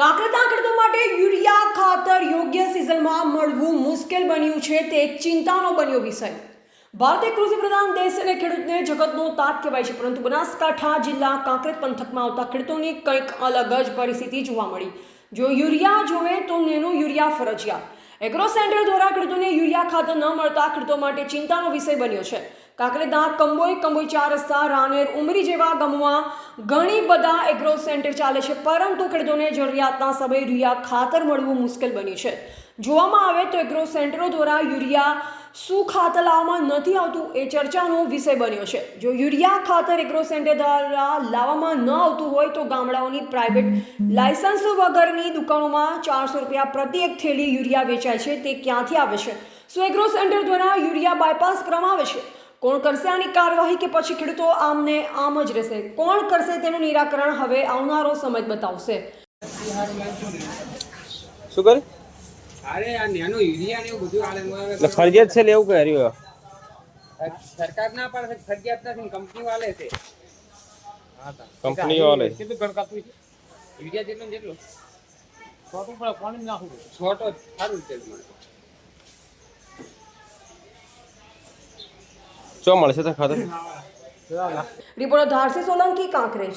કાંકરેજના ખેડૂતો માટે યુરિયા ખાતર યોગ્ય સિઝનમાં મળવું મુશ્કેલ બન્યું છે તે એક ચિંતાનો બન્યો વિષય. ભારત કૃષિ પ્રધાન દેશ અને ખેડૂતને જગતનો તાત કહેવાય છે, પરંતુ બનાસકાંઠા જિલ્લા કાંકરેજ પંથકમાં આવતા ખેડૂતોની કંઈક અલગ જ પરિસ્થિતિ જોવા મળી. જો યુરિયા જોવે તો નેનો યુરિયા ફરજિયાત. એગ્રો સેન્ટર દ્વારા ખેડૂતોને યુરિયા ખાતર ન મળતા ખેડૂતો માટે ચિંતાનો વિષય બન્યો છે. કાંકરેજના કંબોઈ કંબોઈ ચાર રસ્તા રાનેર ઉમરી જેવા ગામોમાં ઘણી બધા એગ્રો સેન્ટર ચાલે છે, પરંતુ ખેડૂતોને જરૂરિયાતના સમયે યુરિયા ખાતર મળવું મુશ્કેલ બન્યું છે. જોવામાં આવે તો એગ્રો સેન્ટરો દ્વારા યુરિયા શું ખાતર લાવવામાં નથી આવતું એ ચર્ચાનો વિષય બન્યો છે. જો યુરિયા ખાતર એગ્રો સેન્ટર દ્વારા લાવવામાં ન આવતું હોય તો ગામડાઓની પ્રાઇવેટ લાયસન્સ વગરની દુકાનોમાં ચારસો રૂપિયા પ્રતિ એક થેલી યુરિયા વેચાય છે, તે ક્યાંથી આવે છે? સો એગ્રો સેન્ટર દ્વારા યુરિયા બાયપાસ કરવામાં આવે છે? કોણ કરશે આની કાર્યવાહી કે પછી ખેડૂતો આમને આમ જ રહેશે? કોણ કરશે તેનું નિરાકરણ હવે આવનારો સમય બતાવશે. શું કરે અરે આ નેનો યુરિયા ને એવું બધું આલે એટલે ફરજિયાત છે લેવું કે હર્યું સરકાર ના પાડે ફરજિયાત નથી કંપની વાલે છે. કંપની વાલે. કેટલું ઘણ કાપવું છે? યુરિયા જેટલું ને જેટલો. છોટું પણ પાણી નાખું છોટો સારું છે ચો મળશે તો ખાતર રિપોર્ટર ધારસી સોલંકી કાંકરેજ.